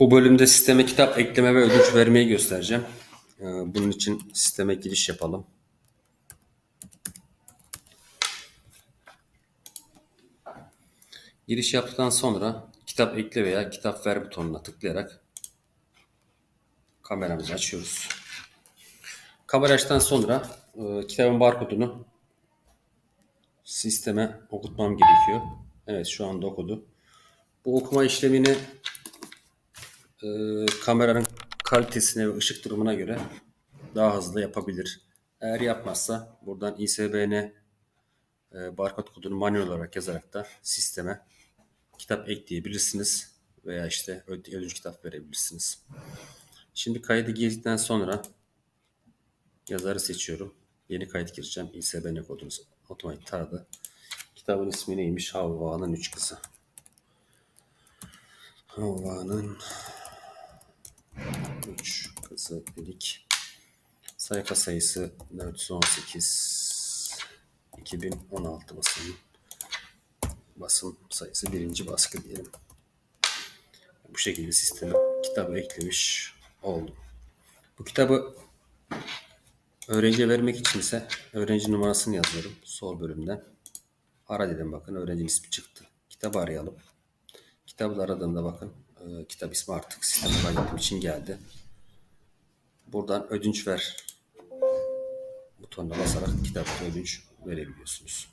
Bu bölümde sisteme kitap ekleme ve ödünç vermeyi göstereceğim. Ee, Bunun için sisteme giriş yapalım. Giriş yaptıktan sonra kitap ekle veya kitap ver butonuna tıklayarak kameramızı açıyoruz. Kamera açtıktan sonra e, kitabın barkodunu sisteme okutmam gerekiyor. Evet şu anda okudu. Bu okuma işlemini e, kameranın kalitesine ve ışık durumuna göre daha hızlı yapabilir. Eğer yapmazsa buradan ISBN e, barkod kodunu manuel olarak yazarak da sisteme kitap ekleyebilirsiniz veya işte öd- ödünç kitap verebilirsiniz. Şimdi kaydı girdikten sonra yazarı seçiyorum. Yeni kayıt gireceğim. ISBN kodunu otomatik taradı. Kitabın ismi neymiş? Havva'nın Üç Kızı. Havva'nın Üç Kızı dedik. Sayfa sayısı 418 2016 basım basım sayısı birinci baskı diyelim. Bu şekilde sisteme kitabı eklemiş oldum. Bu kitabı öğrenciye vermek için ise öğrenci numarasını yazıyorum sol bölümden. Ara dedim bakın öğrencinin ismi çıktı. Kitabı arayalım. Kitabı da aradığımda bakın e, kitap ismi artık sisteme kaydettiğim için geldi. Buradan ödünç ver butonuna basarak kitapta ödünç verebiliyorsunuz.